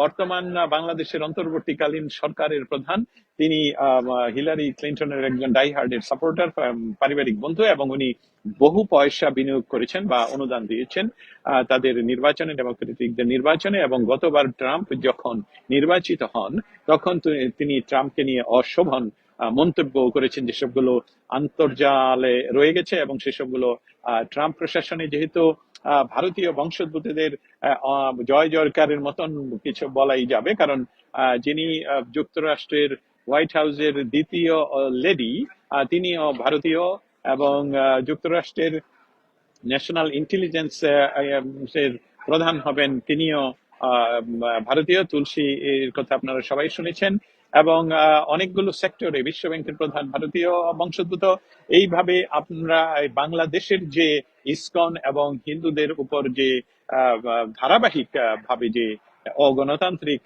বর্তমান বাংলাদেশের অন্তর্বর্তীকালীন সরকারের প্রধান। তিনি হিলারি ক্লিন্টনের একজন ডাইহার্ডের সাপোর্টার পারিবারিক বন্ধু এবং উনি বহু পয়সা বিনিয়োগ করেছেন বা অনুদান দিয়েছেন তাদের নির্বাচনে, ডেমোক্রেটিকদের নির্বাচনে এবং গতবার ট্রাম্প যখন নির্বাচিত হন, তখন তিনি ট্রাম্পকে নিয়ে অশোভন মন্তব্য করেছেন যেসবগুলো আন্তর্জালে রয়ে গেছে এবং সেসবগুলো ট্রাম্প প্রশাসনে যেহেতু ভারতীয় বংশোদ্ভূতদের জয় জয়কারের মতন কিছু বলাই যাবে, কারণ যিনি যুক্তরাষ্ট্রের হোয়াইট হাউসের দ্বিতীয় লেডি তিনিও ভারতীয় এবং যুক্তরাষ্ট্রের ন্যাশনাল ইন্টেলিজেন্স প্রধান হবেন তিনিও ভারতীয় তুলসী এর কথা আপনারা সবাই শুনেছেন এবং অনেকগুলো সেক্টরে বিশ্ব ব্যাংকের প্রধান ভারতীয় বংশোদ্ভূত। এইভাবে আপনারা বাংলাদেশের যে ইসকন এবং হিন্দুদের উপর যে ধারাবাহিক ভাবে যে অগণতান্ত্রিক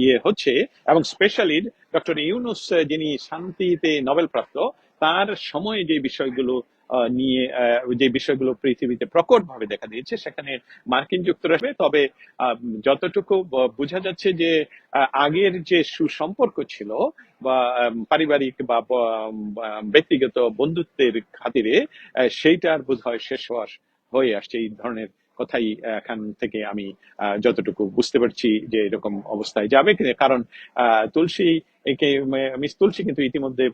ইয়ে হচ্ছে এবং স্পেশালি ডক্টর ইউনুস যিনি শান্তিতে নোবেল প্রাপ্ত, তার সময়ে যে বিষয়গুলো নিয়ে যে বিষয়গুলো পৃথিবীতে প্রকট ভাবে দেখা দিয়েছে, সেখানে মার্কিন যুক্তরাষ্ট্রে। তবে যতটুকু বোঝা যাচ্ছে যে আগের যে সুসম্পর্ক ছিল বা পারিবারিক বা ব্যক্তিগত বন্ধুত্বের খাতিরে সেইটার বোধ হয় শেষ হয়ে আসছে এই ধরনের কথাই এখান থেকে আমি যতটুকু বুঝতে পারছি যে এরকম অবস্থায় যাবে কারণ তুলসী, একে, মিস তুলসী কিন্তু ইতিমধ্যে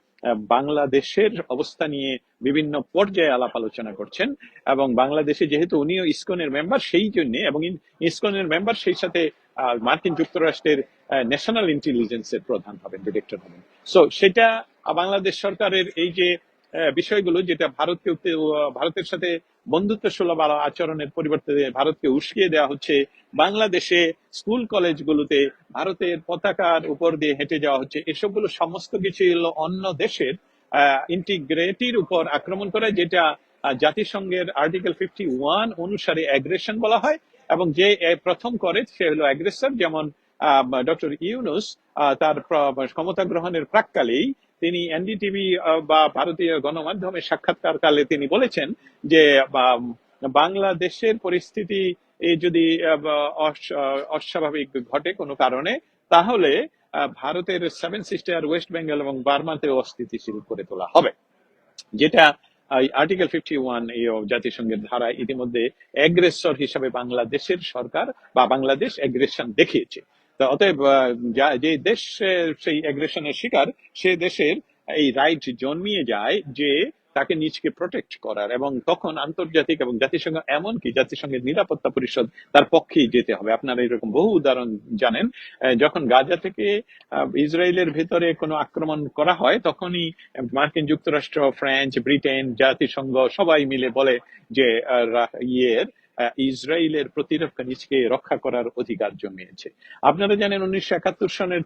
বাংলাদেশের অবস্থা নিয়ে বিভিন্ন পর্যায়ে আলাপ আলোচনা করছেন এবং বাংলাদেশে যেহেতু উনিও ইসকনের মেম্বার, সেই জন্য এবং ইসকনের মেম্বার সেই সাথে মার্কিন যুক্তরাষ্ট্রের ন্যাশনাল ইন্টেলিজেন্সের প্রধান হবেন, ডিরেক্টর হবেন। সো সেটা বাংলাদেশ সরকারের এই যে বিষয়গুলো যেটা ভারতকে ভারতের সাথে বন্ধুত্ব সুলভ আচরণের পরিবর্তে ভারতকে উস্কিয়ে দেওয়া হচ্ছে, বাংলাদেশে স্কুল কলেজগুলোতে ভারতের পতাকার উপর দিয়ে হেঁটে যাওয়া হচ্ছে। এসবগুলো সমস্ত কিছু হলো অন্য দেশের ইন্টিগ্রেটির উপর আক্রমণ করে, যেটা জাতিসংঘের আর্টিকেল ফিফটি ওয়ান অনুসারে অ্যাগ্রেশন বলা হয় এবং যে প্রথম করে সে হলো অ্যাগ্রেসর যেমন ডক্টর ইউনুস তার ক্ষমতা গ্রহণের প্রাককালেই তিনি এনডিটিভি বা ভারতীয় গণমাধ্যমে সাক্ষাৎকার কালে তিনি বলেছেন যে বাংলাদেশের পরিস্থিতি যদি অস্বাভাবিক ঘটে কোনো কারণে, তাহলে ভারতের সেভেন সিস্টার ওয়েস্ট বেঙ্গল এবং বার্মাতে অস্থিতিশীল করে তোলা হবে। যেটা আর্টিকেল ফিফটি ওয়ান জাতিসংঘের ধারা ইতিমধ্যে অ্যাগ্রেসর হিসাবে বাংলাদেশের সরকার বা বাংলাদেশ অ্যাগ্রেশন দেখিয়েছে। তো অতএব যা- দেশ সেই অ্যাগ্রেশনের শিকার, সে দেশের এই রাইট জন্মিয়ে যায় যে তাকে নিজকে প্রোটেক্ট করার এবং তখন আন্তর্জাতিক এবং জাতিসংঘ এমনকি জাতিসংঘের নিরাপত্তা পরিষদ তার পক্ষেই যেতে হবে। আপনারা এরকম বহু উদাহরণ জানেন যখন গাজা থেকে ইসরায়েলের ভেতরে কোনো আক্রমণ করা হয়, তখনই মার্কিন যুক্তরাষ্ট্র, ফ্রান্স, ব্রিটেন, জাতিসংঘ সবাই মিলে বলে যে ইয়ের ইসরায়েলের নিজকে রক্ষা করার অধিকার জন্মিয়েছে আপনারা জানেন উনিশশো একাত্তর সনের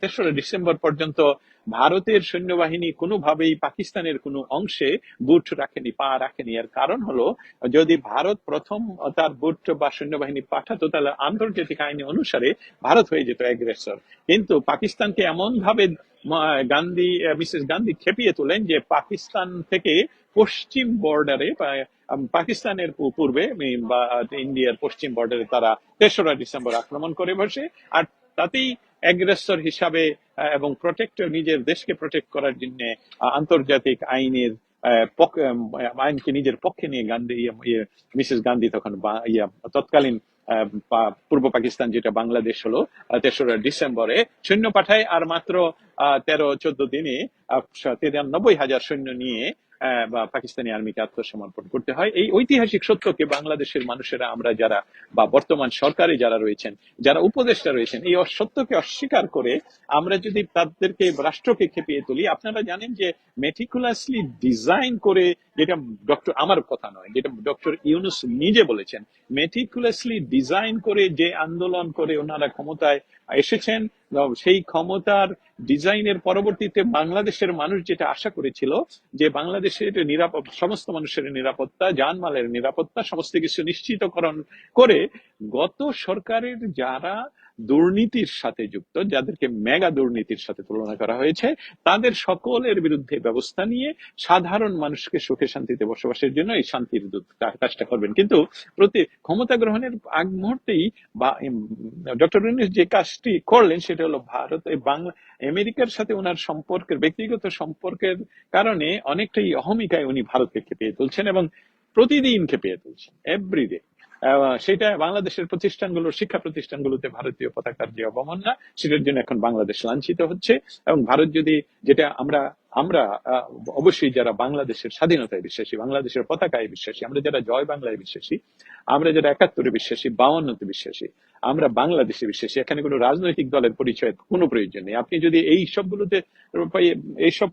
তেসরা ডিসেম্বর পর্যন্ত ভারতের সৈন্যবাহিনী কোনোভাবেই পাকিস্তানের কোনো অংশে বুট রাখেনি, পা রাখেনি। এর কারণ হলো, যদি ভারত প্রথম তার বুট বা সৈন্যবাহিনী পাঠাতো, তাহলে আন্তর্জাতিক আইন অনুসারে ভারত হয়ে যেত অ্যাগ্রেসর। কিন্তু পাকিস্তানকে এমন ভাবে গান্ধী মিসেস গান্ধী খেপিয়ে তোলেন যে পাকিস্তান থেকে পশ্চিম বর্ডারে পাকিস্তানের পূর্বে বা ইন্ডিয়ার পশ্চিম বর্ডারে তারা তেসরা ডিসেম্বর আক্রমণ করে বসে। আর তাতেই অ্যাগ্রেসর হিসাবে এবং প্রোটেক্টর নিজের দেশকে প্রোটেক্ট করার জন্য আন্তর্জাতিক আইনের আইনকে নিজের পক্ষে নিয়ে গান্ধী ইয়ে, মিসেস গান্ধী তখন ইয়া, তৎকালীন পূর্ব পাকিস্তান যেটা বাংলাদেশ হলো তেসরা ডিসেম্বরে সৈন্য পাঠায়। আর মাত্র তেরো চোদ্দ দিনে তিরানব্বই হাজার সৈন্য নিয়ে বা পাকিস্তানি আর্মিকে আত্মসমর্পণ করতে হয়। এই ঐতিহাসিক সত্যকে বাংলাদেশের মানুষেরা, আমরা যারা বা বর্তমান সরকারে যারা রয়েছেন, যারা উপদেষ্টা রয়েছেন, এই সত্যকে অস্বীকার করে আমরা যদি তাদেরকে রাষ্ট্রকে খেপিয়ে তুলি, আপনারা জানেন যে মেটিকুলাসলি ডিজাইন করে যেটা ডক্টর, আমার কথা নয়, যেটা ডক্টর ইউনুস নিজে বলেছেন মেটিকুলাসলি ডিজাইন করে যে আন্দোলন করে ওনারা ক্ষমতায় এসেছেন, সেই ক্ষমতার ডিজাইনের পরবর্তীতে বাংলাদেশের মানুষ যেটা আশা করেছিল, যে বাংলাদেশের নিরাপদ সমস্ত মানুষের নিরাপত্তা জানমালের নিরাপত্তা, সমস্ত কিছু নিশ্চিতকরণ করে গত সরকারের যারা দুর্নীতির সাথে যুক্ত, যাদেরকে মেগা দুর্নীতির সাথে তুলনা করা হয়েছে, তাদের সকলের বিরুদ্ধে ব্যবস্থা নিয়ে সাধারণ মানুষকে সুখে সুখে শান্তিতে বসবাসের জন্য এই শান্তির কাজটা করবেন। কিন্তু প্রতি ক্ষমতা গ্রহণের আগ মুহূর্তেই বা ডক্টর ইউনুস যে কাজটি করলেন সেটা হলো ভারত বাংলা, আমেরিকার সাথে ওনার সম্পর্কের, ব্যক্তিগত সম্পর্কের কারণে অনেকটাই অহমিকায় উনি ভারতকে খেপিয়ে তুলছেন এবং প্রতিদিন খেপিয়ে তুলছেন এভরিডে সেটা বাংলাদেশের প্রতিষ্ঠানগুলোর শিক্ষা প্রতিষ্ঠানগুলোতে ভারতীয় পতাকার যে অবমাননা, সেটার জন্য এখন বাংলাদেশ লাঞ্ছিত হচ্ছে এবং ভারত যদি, যেটা আমরা আমরা অবশ্যই যারা বাংলাদেশের স্বাধীনতায় বিশ্বাসী, বাংলাদেশের পতাকায় বিশ্বাসী, আমরা যারা জয় বাংলায় বিশ্বাসী, আমরা যারা একাত্তরে বিশ্বাসী, বাউান্নতে বিশ্বাসী, আমরা বাংলাদেশে বিশ্বাসী। এখানে কোনো রাজনৈতিক দলের পরিচয়ের কোনো প্রয়োজন নেই। আপনি যদি এই সবগুলোতে, এই সব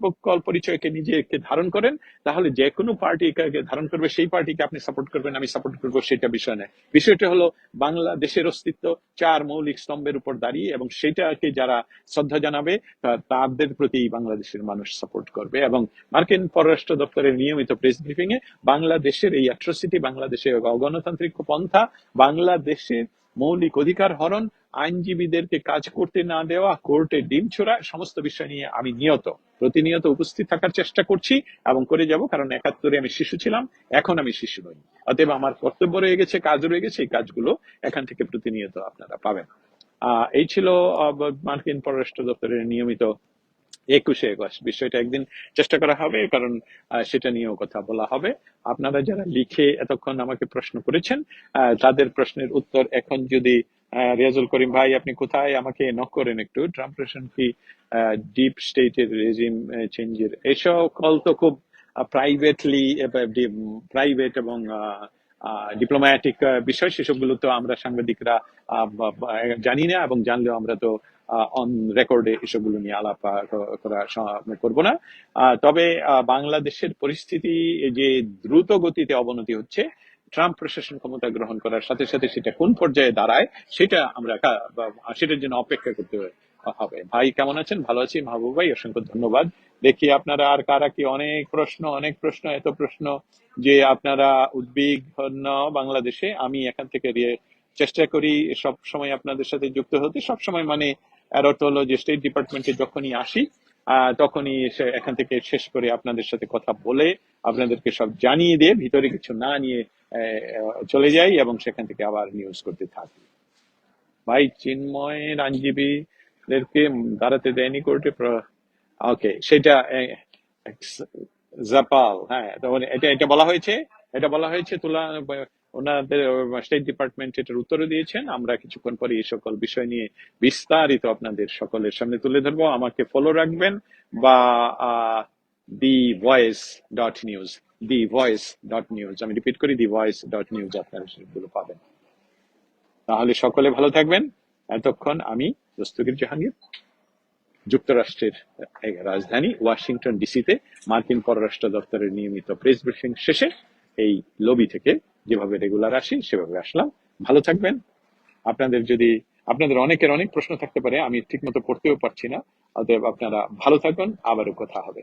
পরিচয়কে নিজেকে ধারণ করেন, তাহলে যে কোনো পার্টিকে ধারণ করবে, সেই পার্টিকে আপনি সাপোর্ট করবেন, আমি সাপোর্ট করব সেটা বিষয় নয়। বিষয়টা হলো বাংলাদেশের অস্তিত্ব চার মৌলিক স্তম্ভের উপর দাঁড়িয়ে এবং সেটাকে যারা শ্রদ্ধা জানাবে তাদের প্রতি বাংলাদেশের মানুষ সাপোর্ট করবে। এবং মার্কিন পররাষ্ট্র দপ্তরের নিয়মিত প্রেস ব্রিফিং এ বাংলাদেশের এই অ্যাট্রোসিটি বাংলাদেশের অগণতান্ত্রিক পন্থা, বাংলাদেশের মৌলিক অধিকার হরণ, আইনজীবীদেরকে কাজ করতে না দেওয়া, কোর্টে ডিম ছোড়া, সমস্ত বিষয় নিয়ে আমি নিয়ত। প্রতিনিয়ত উপস্থিত থাকার চেষ্টা করছি এবং করে যাব কারণ একাত্তরে আমি শিশু ছিলাম, এখন আমি শিশু নই। অতএব আমার কর্তব্য রয়ে গেছে, কাজ রয়ে গেছে, এই কাজগুলো এখান থেকে প্রতিনিয়ত আপনারা পাবেন। আহ, এই ছিল মার্কিন পররাষ্ট্র দপ্তরের নিয়মিত একুশে আগস্ট। বিষয়টা একদিন চেষ্টা করা হবে, কারণ সেটা নিয়েও কথা বলা হবে। আপনারা যারা লিখে এতক্ষণ আমাকে প্রশ্ন করেছেন তাদের প্রশ্নের উত্তর এখন যদি রিয়াজুল করিম ভাই আপনি কোথায়, আমাকে করেন একটু। কি ডিপ স্টেটের রেজিম চেঞ্জের এসব কল তো খুব প্রাইভেটলি প্রাইভেট এবং ডিপ্লোম্যাটিক বিষয়। সেসবগুলো তো আমরা সাংবাদিকরা জানি না এবং জানলেও আমরা তো অন রেকর্ডে এসবগুলো নিয়ে আলাপ করা করব না। তবে বাংলাদেশের পরিস্থিতি যে দ্রুত গতিতে অবনতি হচ্ছে, ট্রাম্প প্রশাসন ক্ষমতা গ্রহণ করার সাথে সাথে সেটা কোন পর্যায়ে দাঁড়ায়, সেটা আমরা সেটার জন্য অপেক্ষা করতে হবে। ভাই, কেমন আছেন? ভালো আছি। মাহবুব ভাই, অসংখ্য ধন্যবাদ। দেখি আপনারা আর কারা কি অনেক প্রশ্ন অনেক প্রশ্ন, এত প্রশ্ন যে আপনারা উদ্বিগ্ন বাংলাদেশে। আমি এখান থেকে চেষ্টা করি সব সময় আপনাদের সাথে যুক্ত হতে। সব সময় মানে যে স্টেট ডিপার্টমেন্টে যখনই আসি তখনই এখান থেকে শেষ করে আপনাদের সাথে কথা বলে আপনাদেরকে সব জানিয়ে দিয়ে ভিতরে কিছু না নিয়ে চলে যাই এবং সেখান থেকে আবার নিউজ করতে থাকি। ভাই চিন্ময় আইনজীবীদেরকে দাঁড়াতে দেয়নি কোর্টে? ওকে, সেটা জাপাল হ্যাঁ এটা এটা বলা হয়েছে? এটা বলা হয়েছে তুলা ওনাদের স্টেট ডিপার্টমেন্ট এটার উত্তরও দিয়েছেন। আমরা কিছুক্ষণ পরে এই সকল বিষয় নিয়ে বিস্তারিত আপনাদের সকলের সামনে তুলে ধরবো। আমাকে ফলো রাখবেন বা the voice dot news the voice dot news আমি রিপিট করি দি ভয়েস ডট নিউজ আপনারা সেগুলো পাবেন। তাহলে সকলে ভালো থাকবেন। এতক্ষণ আমি দস্তগীর জাহাঙ্গীর, যুক্তরাষ্ট্রের রাজধানী ওয়াশিংটন ডিসিতে মার্কিন পররাষ্ট্র দপ্তরের নিয়মিত প্রেস ব্রিফিং শেষে এই লবি থেকে যেভাবে রেগুলার আসি, সেভাবে আসলাম। ভালো থাকবেন। আপনাদের যদি, আপনাদের অনেকের অনেক প্রশ্ন থাকতে পারে, আমি ঠিক মতো পড়তেও পারছি না। অতএব আপনারা ভালো থাকবেন, আবারও কথা হবে।